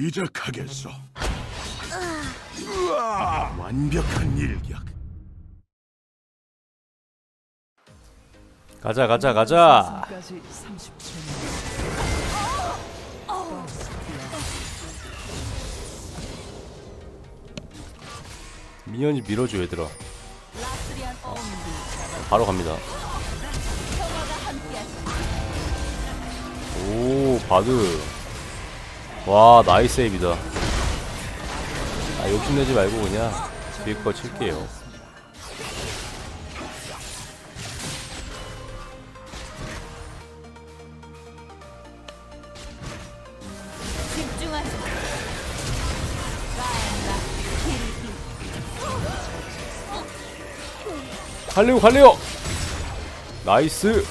시작하겠어. 으아, 완벽한 일격. 가자 가자 가자. 까지 30초. 미연이 밀어줘 얘들아. 어운드 바로 갑니다. 오 바드 와 나이스 세이브다. 아 욕심내지 말고 그냥 뒤에 거 칠게요. 갈래요 갈래요! 나이스!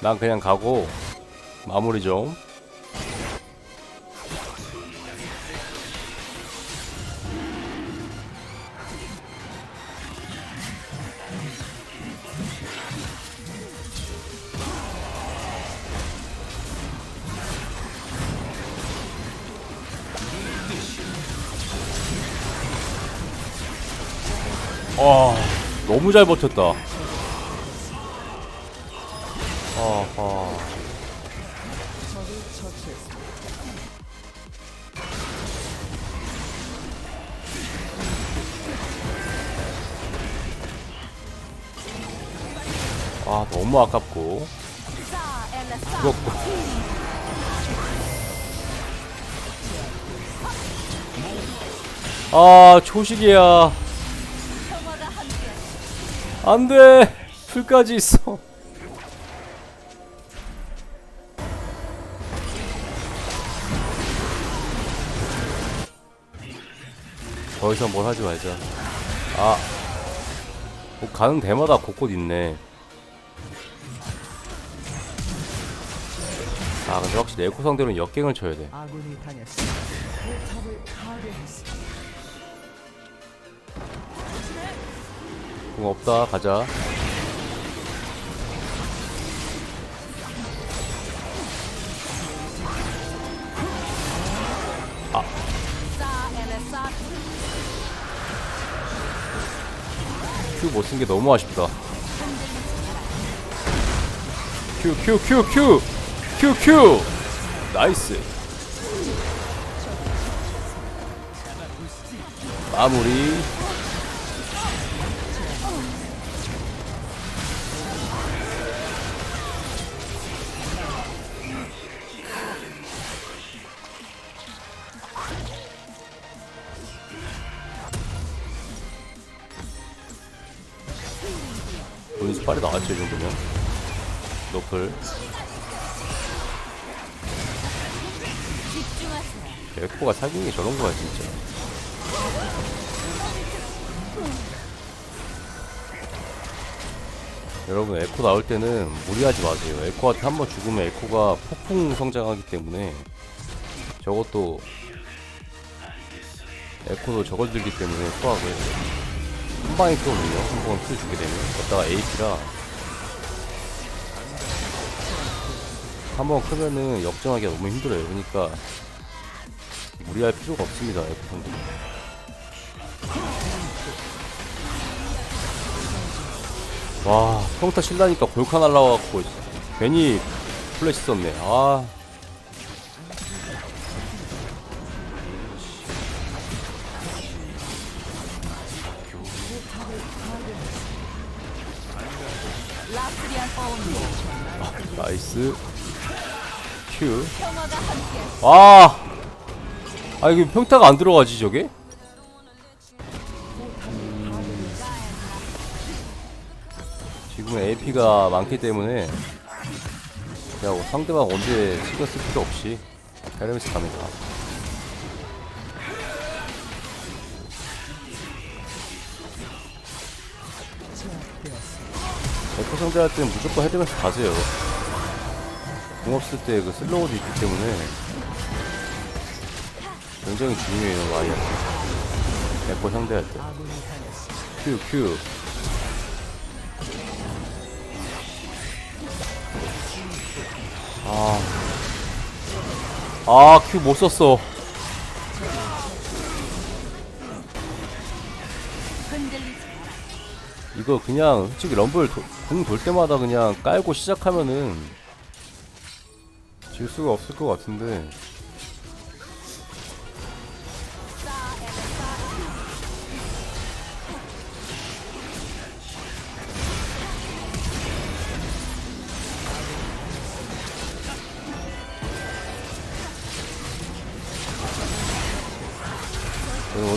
난 그냥 가고 마무리 좀. 아 너무 잘 버텼다 아 너무 아깝고. 죽었고 아 초식이야. 안돼! 풀까지 있어. 더 이상 뭘 하지 말자. 아. 뭐 가는 데마다 곳곳 있네 아 근데 확실히 에코 상대로는 역갱을 쳐야 돼 아군이 당했습니다. 포탑을 파괴했습니다. 공 없다 가자 큐 못 쓴 게 너무 아쉽다. 큐, 큐, 큐, 큐! 큐, 큐! 나이스. 마무리. 보이스 빨리 나왔죠, 이 정도면. 노플. 에코가 사기인 게 저런 거야, 진짜. 여러분, 에코 나올 때는 무리하지 마세요. 에코한테 한 번 죽으면 에코가 폭풍 성장하기 때문에 저것도 에코도 저걸 들기 때문에 소화를 한 방에 크거든요. 한번 킬 주게 되면. 거다가 AP라 한 번 크면은 역전하기가 너무 힘들어요. 그러니까 무리할 필요가 없습니다. 상대. 와, 평타 실라니까 골카 날라와갖고 괜히 플래시 썼네. 아. 어운드 나이스. 큐. 평화가 함께 아! 아, 이게 평타가 안 들어가지, 저게? 지금은 AP가 많기 때문에 그냥 뭐 상대방 언제 신경 쓸 필요 없이 헤르메스 갑니다. 에코 상대할 때는 무조건 헤르메스 가세요. 공 없을 때 그 슬로우도 있기 때문에 굉장히 중요해요, 와이어트. 에코 상대할 때. 큐, 큐. 아. 아, 큐 못 썼어. 이거 그냥 솔직히 럼블 공돌 때마다 그냥 깔고 시작하면은 질 수가 없을 것 같은데.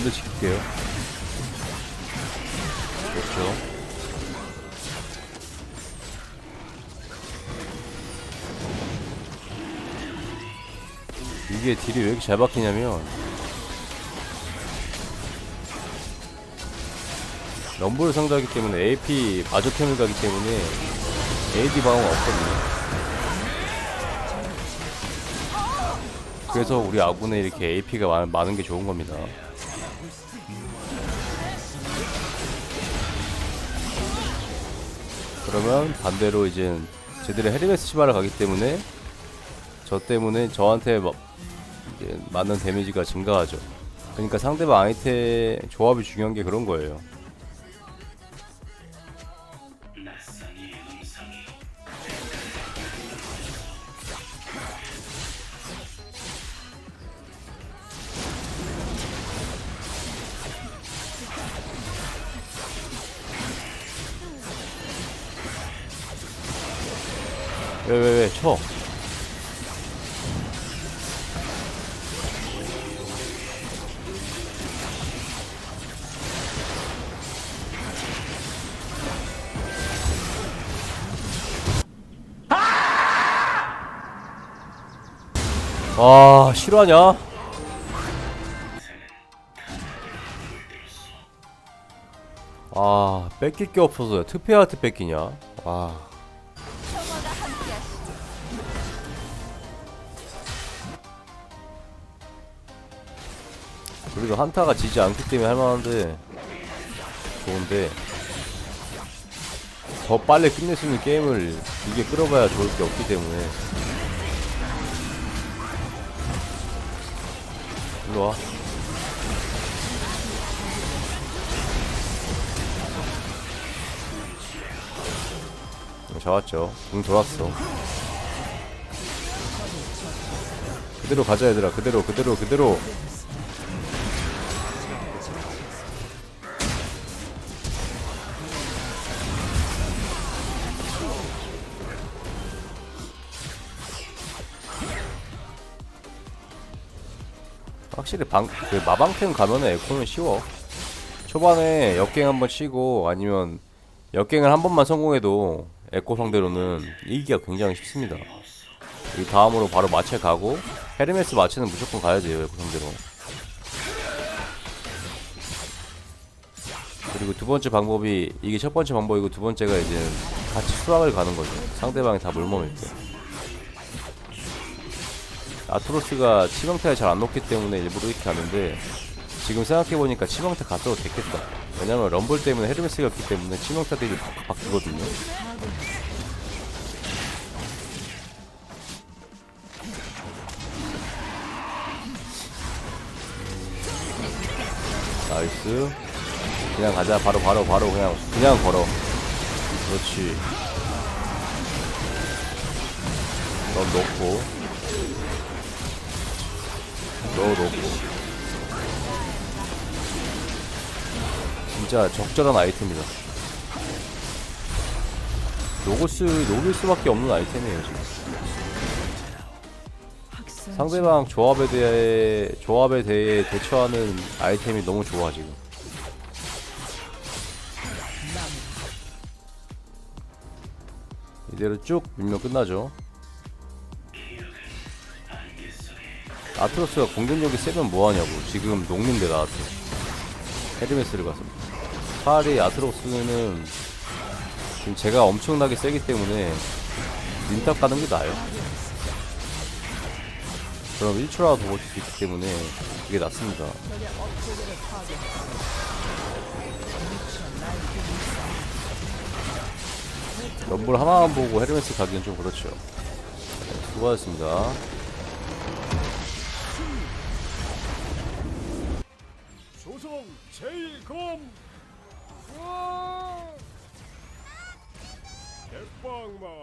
원대 지킬게요. 그렇죠. 이게 딜이 왜 이렇게 잘 박히냐면 럼블 상자이기 때문에 AP 바저템을 가기 때문에 AD 방어가 없거든요 그래서 우리 아군에 이렇게 AP가 많, 많은 게 좋은 겁니다 그러면 반대로 이제 제들의 헤르메스 치마를 가기 때문에 저 때문에 저한테 막 이제 맞는 데미지가 증가하죠. 그러니까 상대방 아이템 조합이 중요한 게 그런 거예요. 왜 왜 왜 쳐? 아 실화냐? 아 뺏길 게 없어서 특패한테 뺏기냐? 와 그래도 한타가 지지 않기 때문에 할만한데 좋은데 더 빨리 끝낼 수 있는 게임을 이게 끌어봐야 좋을 게 없기 때문에. 일로와. 잡았죠. 응 돌았어. 그대로 가자 얘들아. 그대로 그대로 그대로 확실히 방, 그 마방템 가면은 에코는 쉬워. 초반에 역갱 한번 치고 아니면 역갱을 한 번만 성공해도 에코 상대로는 이기기가 굉장히 쉽습니다. 이 다음으로 바로 마체 가고 헤르메스 마체는 무조건 가야 돼요 에코 상대로. 그리고 두 번째 방법이 이게 첫 번째 방법이고 두 번째가 이제 같이 수락을 가는 거죠. 상대방이 다 물몸일 때. 아트로스가 치명타에 잘안 녹기 때문에 일부러 이렇게 하는데 지금 생각해보니까 치명타 갔어도 됐겠다. 왜냐면 럼블 때문에 헤르메스가 없기 때문에 치명타들이 팍팍 바뀌거든요. 나이스. 그냥 가자. 바로 바로 바로. 그냥 그냥 걸어. 그렇지. 넌 놓고 넣어놓고. 진짜 적절한 아이템이다. 로고스 녹일 수밖에 없는 아이템이에요 지금. 상대방 조합에 대해 조합에 대해 대처하는 아이템이 너무 좋아 지금. 이대로 쭉 밀면 끝나죠 아트로스가 공격력이 세면 뭐하냐고. 지금 녹는데 나한테 헤르메스를 가서. 차라리 아트로스는 지금 제가 엄청나게 세기 때문에 닌탑 가는 게 나아요. 그럼 1초라도 더 버틸 수 있기 때문에 그게 낫습니다. 럼블 하나만 보고 헤르메스 가기는 좀 그렇죠. 네, 수고하셨습니다 제일검. 와! 대빵마.